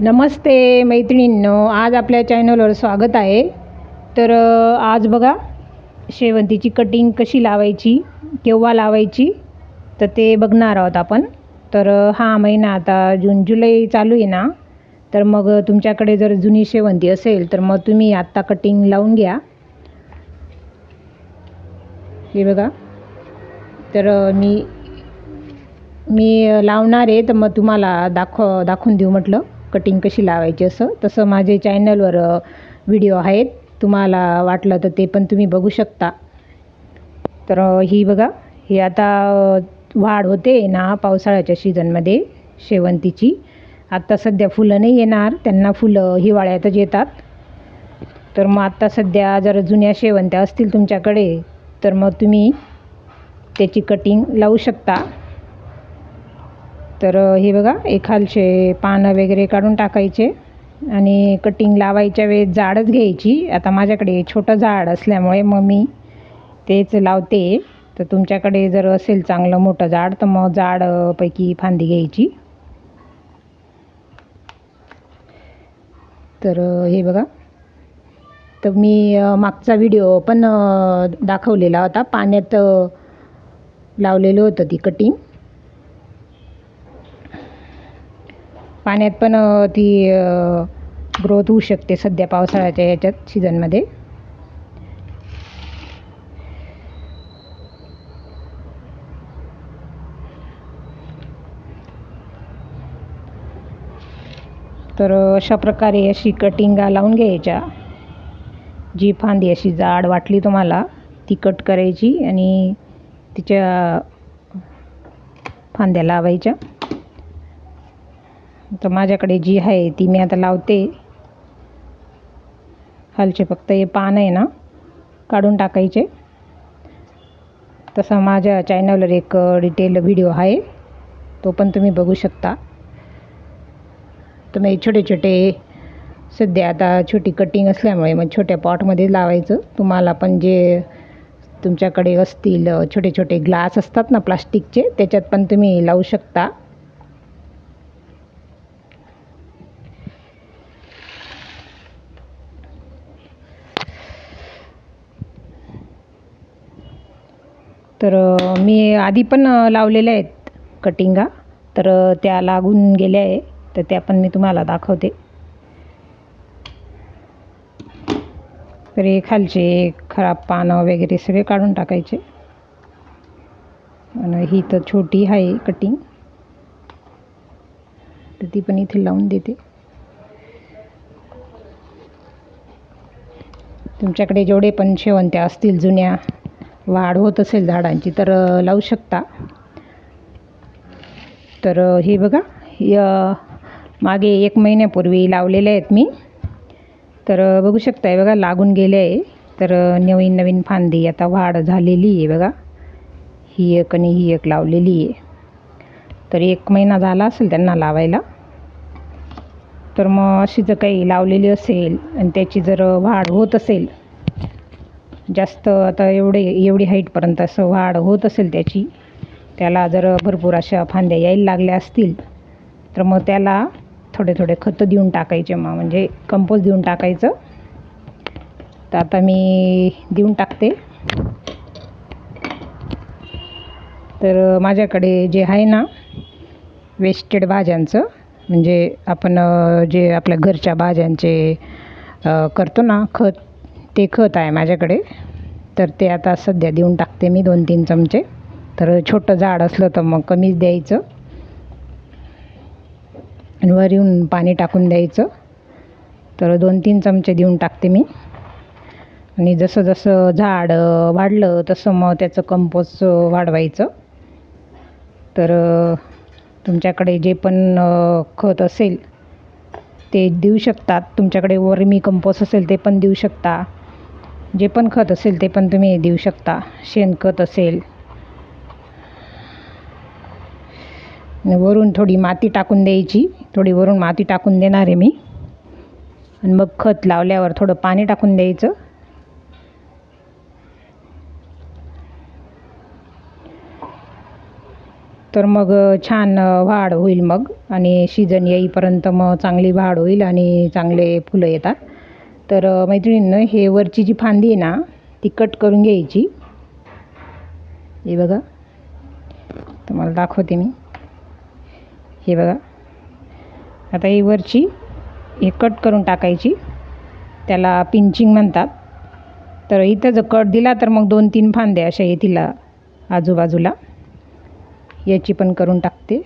नमस्ते मैत्रिणींनो आज आपल्या चॅनलवर स्वागत आहे. तर आज बघा शेवंतीची कटिंग कशी लावायची केव्हा लावायची तर ते बघणार आहोत आपण. तर हा महिना आता जून जुलै चालू आहे ना तर मग तुमच्याकडे जर जुनी शेवंती असेल तर मग तुम्ही आत्ता कटिंग लावून घ्या. हे बघा. तर मी मी लावणार आहे तर मग तुम्हाला दाखव दाखवून देऊ म्हटलं. कटिंग कशी लावायची असं तसं माझे चॅनलवर व्हिडिओ आहेत. तुम्हाला वाटलं तर ते पण तुम्ही बघू शकता. तर ही बघा ही आता वाढ होते ना पावसाळ्याच्या सीझनमध्ये शेवंतीची. आत्ता सध्या फुलं नाही येणार त्यांना फुलं हिवाळ्यातच येतात. तर मग आत्ता सध्या जर जुन्या शेवंत्या असतील तुमच्याकडे तर मग तुम्ही त्याची कटिंग लावू शकता. तर हे बघा एखालचे पानं वगैरे काढून टाकायचे आणि कटिंग लावायच्या वेळेस जाडच घ्यायची. आता माझ्याकडे छोटं झाड असल्यामुळे मग मी तेच लावते. तर तुमच्याकडे जर असेल चांगलं मोठं झाड तर मग जाडपैकी फांदी घ्यायची. तर हे बघा. तर मी मागचा व्हिडिओ पण दाखवलेला होता. पाण्यात लावलेलं होतं ती कटिंग पाण्यात पण ती ग्रोथ होऊ शकते सध्या पावसाळ्याच्या याच्यात सीझनमध्ये. तर अशा प्रकारे अशी कटिंगा लावून घ्यायच्या. जी फांदी अशी जाड वाटली तुम्हाला ती कट करायची आणि तिच्या फांद्या लावायच्या. तर माझ्याकडे जी आहे ती मी आता लावते. हलचे फक्त हे पान आहे ना काढून टाकायचे. तसा माझ्या चॅनलवर एक डिटेल व्हिडिओ आहे. तो पण तुम्ही बघू शकता. तर छोटे छोटे सध्या आता छोटी कटिंग असल्यामुळे मग छोट्या पॉटमध्ये लावायचं. तुम्हाला पण जे तुमच्याकडे असतील छोटे छोटे ग्लास असतात ना प्लास्टिकचे त्याच्यात पण तुम्ही लावू शकता. तर मी आधी पण लावलेल्या आहेत कटिंगा. तर त्या लागून गेल्या आहे. तर त्या पण मी तुम्हाला दाखवते. तर हे खालचे खराब पानं वगैरे सगळे काढून टाकायचे. आणि ही तर छोटी आहे कटिंग. तर ती पण इथे लावून देते. तुमच्याकडे जेवढे पण शेवंत्या असतील जुन्या वाढ होत असेल झाडांची तर लावू शकता. तर हे बघा हे, मागे एक महिन्यापूर्वी लावलेले आहेत मी. तर बघू शकता आहे बघा लागून गेले आहे. तर नवीन नवीन फांदी आता वाढ झालेली आहे बघा. ही एक आणि ही एक लावलेली आहे. तर एक महिना झाला असेल त्यांना लावायला. तर मग अशी जर काही लावलेली असेल आणि त्याची जर वाढ होत असेल जास्त आता एवढे एवढी हाईटपर्यंत असं वाढ होत असेल त्याची त्याला जर भरपूर अशा फांद्या यायला लागल्या असतील तर मग त्याला थोडे थोडे खतं देऊन टाकायचे मग. म्हणजे कंपोज देऊन टाकायचं. तर आता मी देऊन टाकते. तर माझ्याकडे जे आहे ना वेस्टेड भाज्यांचं म्हणजे आपण जे आपल्या घरच्या भाज्यांचे करतो ना खत ते खत आहे माझ्याकडे. तर ते आता सध्या देऊन टाकते मी दोन तीन चमचे. तर छोटं झाड असलं तर मग कमीच द्यायचं. आणि वर येऊन पाणी टाकून द्यायचं. तर दोन तीन चमचे देऊन टाकते मी. आणि जसं जसं झाड वाढलं तसं मग त्याचं कंपोस्ट वाढवायचं. तर तुमच्याकडे जे पण खत असेल ते देऊ शकतात. तुमच्याकडे वर्मी कंपोस्ट असेल ते पण देऊ शकता. जे पण खत असेल ते पण तुम्ही देऊ शकता. शेणखत असेल. वरून थोडी माती टाकून द्यायची. थोडी वरून माती टाकून देणार आहे मी. आणि मग खत लावल्यावर थोडं पाणी टाकून द्यायचं. तर मग छान वाढ होईल मग. आणि सीजन येईपर्यंत मग चांगली वाढ होईल आणि चांगले फुलं येतात. तर मैत्रिणींनं हे वरची जी फांदी आहे ना ती कट करून घ्यायची. हे बघा. तुम्हाला दाखवते मी. हे बघा. आता ही वरची हे कट करून टाकायची. त्याला पिंचिंग म्हणतात. तर इथं जर कट दिला तर मग दोन तीन फांद्या अशा येतील आजूबाजूला. याची पण करून टाकते.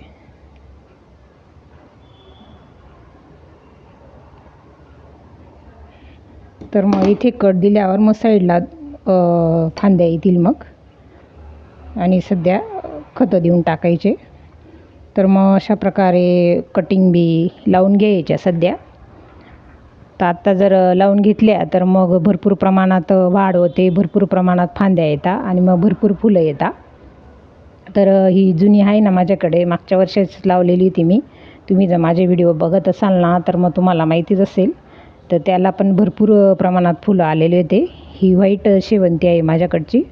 तर मग इथे कट दिल्यावर मग साईडला फांद्या येतील मग. आणि सध्या खतं देऊन टाकायचे. तर मग अशा प्रकारे कटिंग बी लावून घ्यायच्या सध्या. तर आत्ता जर लावून घेतल्या तर मग भरपूर प्रमाणात वाढ होते भरपूर प्रमाणात फांद्या येतात आणि मग भरपूर फुलं येतात तर ही जुनी आहे ना माझ्याकडे मागच्या वर्षीच लावलेली होती मी. तुम्ही जर माझे व्हिडिओ बघत असाल ना तर मग तुम्हाला माहितीच असेल. तर त्याला पण भरपूर प्रमाणात फुलं आलेले होते. ही व्हाईट शेवंती आहे माझ्याकडची.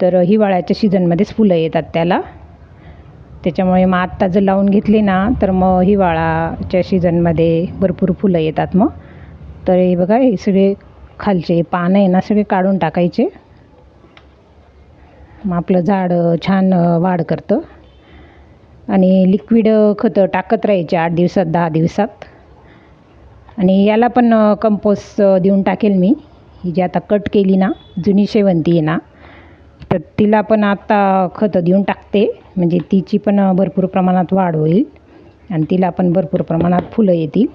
तर हिवाळ्याच्या सीझनमध्येच फुलं येतात त्याला. त्याच्यामुळे मग आत्ता जर लावून घेतले ना तर मग हिवाळाच्या सीझनमध्ये भरपूर फुलं येतात मग. तर हे बघा हे सगळे खालचे पानं आहे ना सगळे काढून टाकायचे. मग आपलं झाड छान वाढ करतं. आणि लिक्विड खतं टाकत राहायचे आठ दिवसात दहा दिवसात. आणि याला पण कंपोस्ट देऊन टाकेल मी. ही जी आता कट केली ना जुनी शेवंती आहे ना तर तिला पण आत्ता खतं देऊन टाकते. म्हणजे तिची पण भरपूर प्रमाणात वाढ होईल आणि तिला पण भरपूर प्रमाणात फुलं येतील.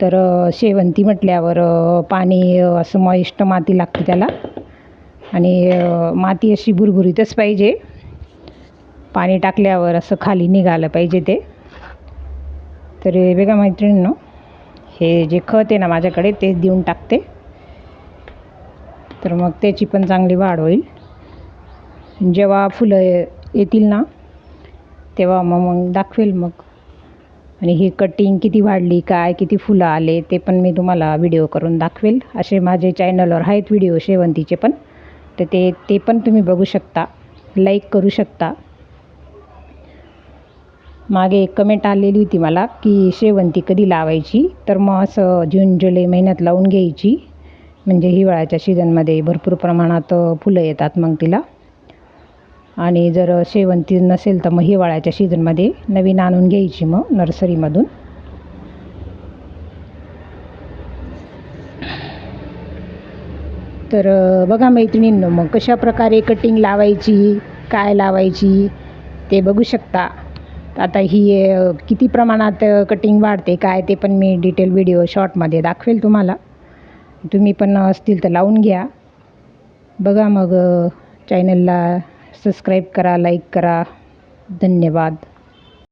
तर शेवंती म्हटल्यावर पाणी असं मॉइस्ट माती लागते त्याला. आणि माती अशी भुरभुरीतच पाहिजे. पाणी टाकल्यावर असं खाली निघालं पाहिजे ते. तर वेगळ्या मैत्रिणींनो हे जे खत आहे ना माझ्याकडे ते देऊन टाकते. तर मग त्याची पण चांगली वाढ होईल. जेव्हा फुलं येतील ना तेव्हा मग मग दाखवेल मग. आणि ही कटिंग किती वाढली काय किती फुलं आले ते पण मी तुम्हाला व्हिडिओ करून दाखवेल. असे माझे चॅनलवर आहेत व्हिडिओ शेवंतीचे पण. तर ते ते पण तुम्ही बघू शकता. लाईक करू शकता. मागे एक कमेंट आलेली होती मला की शेवंती कधी लावायची? तर मग असं जून जुलै महिन्यात लावून घ्यायची. म्हणजे हिवाळ्याच्या सीझनमध्ये भरपूर प्रमाणात फुलं येतात मग तिला. आणि जर शेवंती नसेल तर मग हिवाळ्याच्या सीझनमध्ये नवीन आणून घ्यायची मग नर्सरीमधून तर बघा मैत्रिणींनो मग कशा प्रकारे कटिंग लावायची काय लावायची ते बघू शकता. आता ही किती प्रमाणात कटिंग वाढते काय ते पण मी डिटेल व्हिडिओ शॉर्टमध्ये दाखवेल तुम्हाला. तुम्ही पण असतील तर लावून घ्या. बघा मग चॅनलला सबस्क्राईब करा लाईक करा. धन्यवाद.